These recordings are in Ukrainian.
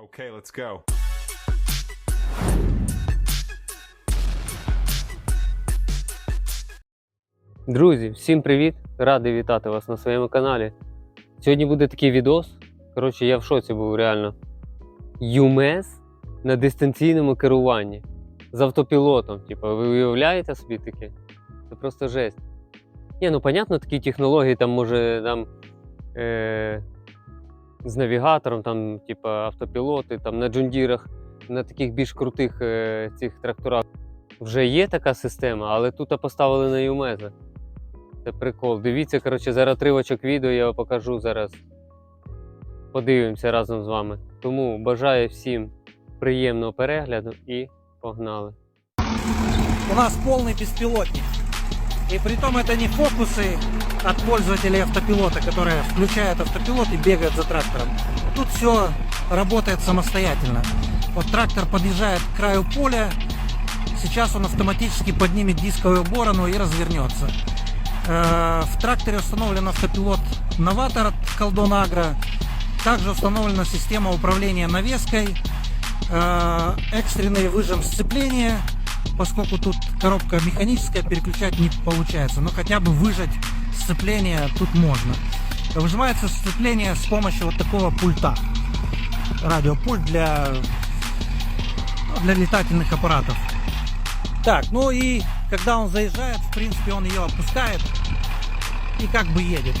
Okay, let's go. Друзі, всім привіт! Радий вітати вас на своєму каналі. Сьогодні буде такий відос. Коротше, я в шоці був реально. ЮМЕС на дистанційному керуванні з автопілотом. Типу, ви уявляєте собі таке? Це просто жесть. Ні, ну понятно, такі технології там може там е- з навігатором, там, типу, автопілоти, там на джундірах, на таких більш крутих е- цих тракторах. Вже є така система, але тут поставили на ЮМЕЗа. Це прикол. Дивіться, коротше, зараз тривочок відео я покажу зараз. Подивимося разом з вами. Тому бажаю всім приємного перегляду і погнали. У нас полный беспилотник. И при том это не фокусы от пользователей автопилота, которые включают автопилот и бегают за трактором. Тут все работает самостоятельно. Вот трактор подъезжает к краю поля, сейчас он автоматически поднимет дисковую борону и развернется. Э, В тракторе установлен автопилот Новатор от Колдон Агро. Также установлена система управления навеской, э, экстренный выжим сцепления, поскольку тут коробка механическая, переключать не получается. Но хотя бы выжать сцепление тут можно. Выжимается сцепление с помощью вот такого пульта. Радиопульт для, для летательных аппаратов. Так, ну и когда он заезжает, в принципе, он ее опускает и как бы едет.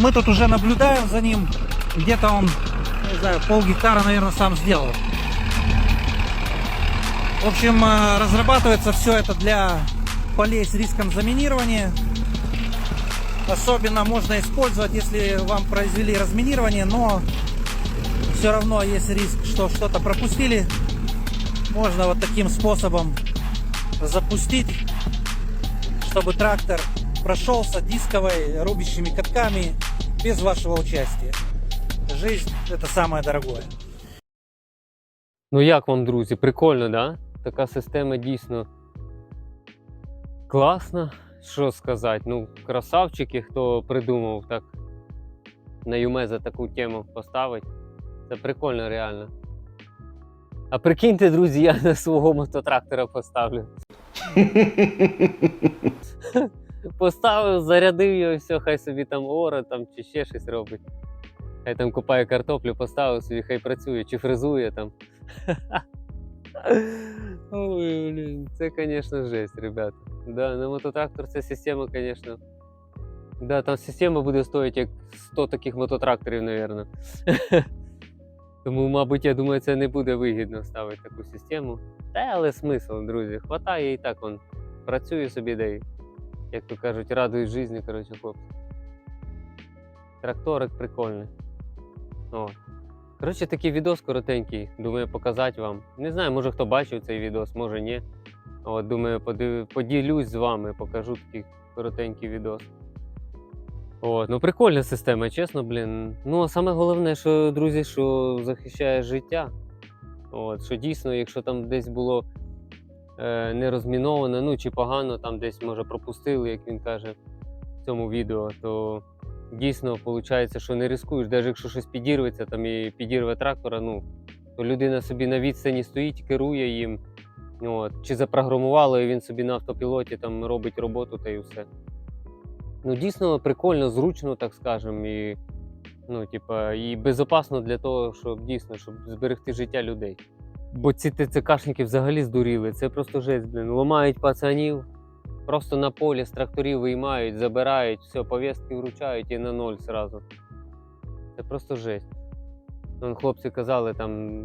Мы тут уже наблюдаем за ним. Где-то он, не знаю, пол гектара, наверное, сам сделал. В общем, э, разрабатывается все это для полей с риском заминирования. Особенно можно использовать, если вам произвели разминирование, но все равно есть риск, что что-то пропустили. Можно вот таким способом запустить, чтобы трактор прошелся дисковой рубящими катками без вашего участия. Жизнь это самое дорогое. Ну як вам, друзі, прикольно, да? Така система дійсно класна. Що сказати? Ну, красавчики, хто придумав так на Юмеза таку тему поставити. Це прикольно реально. А прикиньте, друзі, я на свого мототрактора поставлю. Поставив, зарядив його, все, хай собі там оре там, чи ще щось робить. Хай там купає картоплю, поставив собі, хай працює, чи фрезує там. Ой, блін, це, звісно, жесть, ребята. Да, на мототрактор ця система, звісно. Да, там система буде стоїти як 100 таких мототракторів, мабуть. Тому, мабуть, я думаю, це не буде вигідно ставити таку систему. Та але смисл, друзі. Хватає і так он працює собі, де як то кажуть, радують житті, коротше, хлопці. Тракторик прикольний. О. Коротше, такий відос коротенький, думаю, показати вам. Не знаю, може хто бачив цей відос, може ні. От, думаю, подив... поділюсь з вами, покажу такий коротенький відос. От, ну прикольна система, чесно, блін. Ну, а саме головне, що, друзі, що захищає життя. От, що дійсно, якщо там десь було е, не ну чи погано, там десь може пропустили, як він каже в цьому відео, то дійсно виходить, що не ризикуєш. Навіть якщо щось підірветься там і підірве трактора, ну то людина собі на відстані стоїть, керує їм. От, чи запрограмувало, і він собі на автопілоті там робить роботу та й все. Ну, дійсно прикольно, зручно, так скажемо, і, ну, типа, і безпечно для того, щоб дійсно щоб зберегти життя людей. Бо ці ТЦКшники взагалі здуріли. Це просто жесть, блін. Ламають пацанів, просто на полі з тракторів виймають, забирають, все, повістки вручають і на ноль зразу. Це просто жесть. Вон хлопці казали там,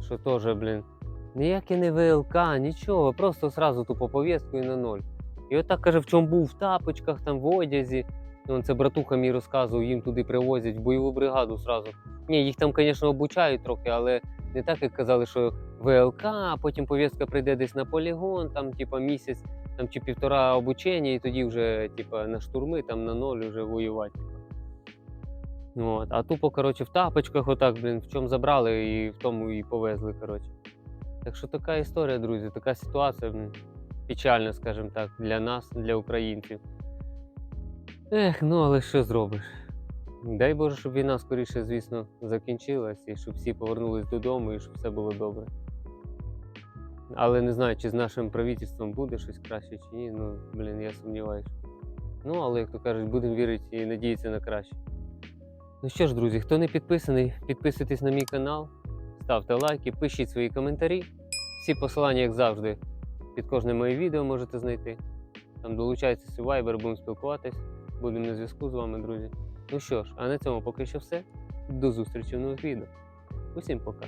що теж, блін, ніяке не ВЛК, нічого, просто зразу тупо повістку і на ноль. І отак каже, в чому був в тапочках, там в одязі. Ну, це братуха мій розказував, їм туди привозять бойову бригаду зразу. Ні, їх там, звісно, обучають трохи, але не так, як казали, що ВЛК, а потім повістка прийде десь на полігон, там, типа, місяць там, чи півтора обучення, і тоді вже, типа, на штурми, там на ноль вже воювати. От. А тупо, коротше, в тапочках, отак, блін, в чому забрали і в тому і повезли, коротше. Так що така історія, друзі, така ситуація. блін печально, скажімо так, для нас, для українців. Ех, ну але що зробиш? Дай Боже, щоб війна скоріше, звісно, закінчилась, і щоб всі повернулись додому, і щоб все було добре. Але не знаю, чи з нашим правительством буде щось краще, чи ні. Ну, блін, я сумніваюся. Ну, але, як то кажуть, будемо вірити і надіятися на краще. Ну що ж, друзі, хто не підписаний, підписуйтесь на мій канал, ставте лайки, пишіть свої коментарі. Всі посилання, як завжди, під кожне моє відео можете знайти. Там долучайтесь у Viber, будемо спілкуватись. Будемо на зв'язку з вами, друзі. Ну що ж, а на цьому поки що все. До зустрічі в нових відео. Усім пока.